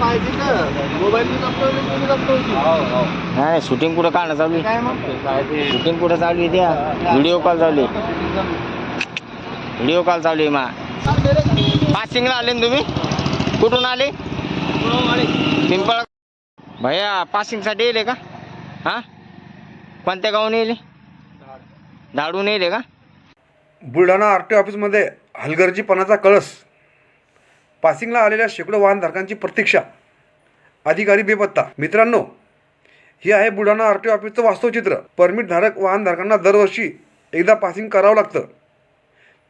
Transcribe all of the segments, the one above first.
पाहिजे मोबाईल नाही शूटिंग कुठं काढणं चालू आहे? काय मग? शूटिंग कुठं चालू आहे त्या? व्हिडिओ कॉल चालू आहे. व्हिडिओ कॉल चालू आहे मा. पासिंगला आले ना तुम्ही? कुठून आले? पिंपळ भैया पासिंगसाठी येले का? हां? कोणत्या गावून येले? धाडून येले का? बुलढाणा आर टी ऑफिसमध्ये हलगर्जीपणाचा कळस. पासिंगला आलेल्या शेकडो वाहनधारकांची प्रतीक्षा. अधिकारी बेपत्ता. मित्रांनो हे आहे बुलढाणा आर टी ऑफिसचं वास्तवचित्र परमिटधारक वाहनधारकांना दरवर्षी एकदा पासिंग करावं लागतं.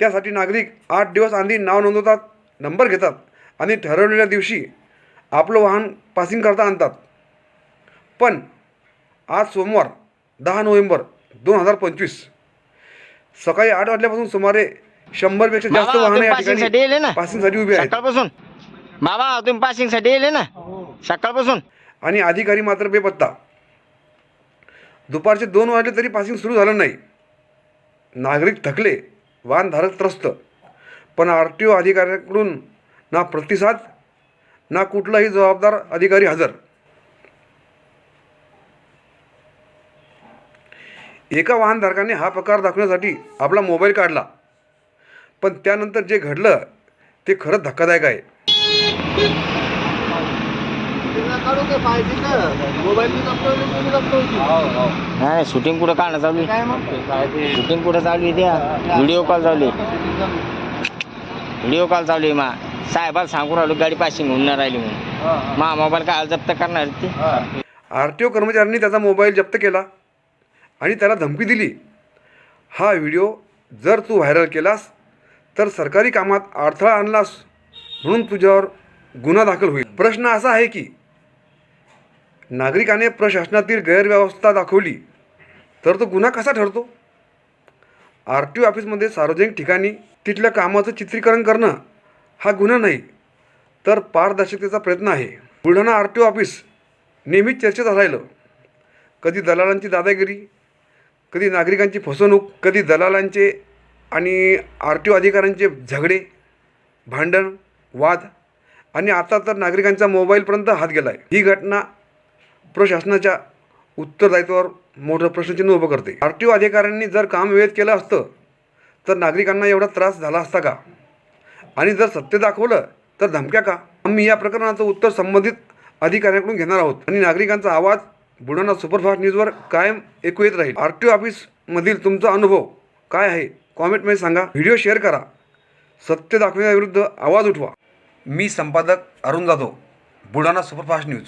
त्यासाठी नागरिक आठ दिवस आधी नाव नोंदवतात नंबर घेतात आणि ठरवलेल्या दिवशी आपलं वाहन पासिंग करता आणतात. पण आज सोमवार दहा नोव्हेंबर दोन हजार पंचवीस सकाळी आठ वाजल्यापासून सुमारे शंभरपेक्षा जास्त बाबा, वाहने तुम्ही या पासिंगसाठी येले ना? ठिकाणी पासिंगसाठी उभी आहेत. सकाळपासून. बाबा तुम्ही पासिंगसाठी येले ना? सकाळपासून. आणि अधिकारी मात्र बेपत्ता. दुपारचे दोन वाजले तरी पासिंग सुरू झालं नाही. नागरिक थकले वाहनधारक त्रस्त. पण आर टी ओ अधिकाऱ्याकडून ना प्रतिसाद ना कुठलाही जबाबदार अधिकारी हजर. एका वाहनधारकाने हा प्रकार दाखवण्यासाठी आपला मोबाईल काढला. पण त्यानंतर जे घडलं ते खरंच धक्कादायक आहे. नाही शूटिंग कुठं काढणं चालू आहे? शूटिंग कुठं चालू आहे त्या? व्हिडिओ कॉल चालू आहे. व्हिडिओ कॉल चालू आहे मा. साहेबाला सांगून राहिलो गाडी पासिंग होऊन नाही राहिली म्हणून. मा मोबाईल काय जप्त करणार ती? आर टी ओ कर्मचाऱ्यांनी त्याचा मोबाईल जप्त केला आणि त्याला धमकी दिली. हा व्हिडिओ जर तू व्हायरल केलास तर सरकारी कामात अडथळा आणलास म्हणून तुझ्यावर गुन्हा दाखल होईल. प्रश्न असा आहे की नागरिकाने प्रशासनातील गैरव्यवस्था दाखवली तर तो गुन्हा कसा ठरतो? आर टी ओ ऑफिसमध्ये सार्वजनिक ठिकाणी तिथल्या कामाचं चित्रीकरण करणं हा गुन्हा नाही तर पारदर्शकतेचा प्रयत्न आहे. Buldhana R T O office नेहमीच चर्चेत राहिलं. कधी दलालांची दादागिरी कधी नागरिकांची फसवणूक कधी दलालांचे आणि आर टी ओ अधिकाऱ्यांचे झगडे भांडण वाद आणि आता तर नागरिकांचा मोबाईलपर्यंत हात गेला आहे ही घटना प्रशासनाच्या उत्तरदायित्वावर मोठं प्रश्नचिन्ह उभं करते. आर टी ओ अधिकाऱ्यांनी जर काम वेळेत केलं असतं तर नागरिकांना एवढा त्रास झाला असता का? आणि जर सत्य दाखवलं तर धमक्या का? आम्ही या प्रकरणाचं उत्तर संबंधित अधिकाऱ्यांकडून घेणार आहोत. आणि नागरिकांचा आवाज बुलढाणा सुपरफास्ट न्यूजवर कायम ऐकू येत राहील. आर टी ओ ऑफिसमधील तुमचा अनुभव काय आहे? कॉमेंटमध्ये सांगा व्हिडिओ शेअर करा. सत्य दाखवण्याविरुद्ध आवाज उठवा. मी संपादक अरुण जाधव बुलढाणा सुपरफास्ट न्यूज.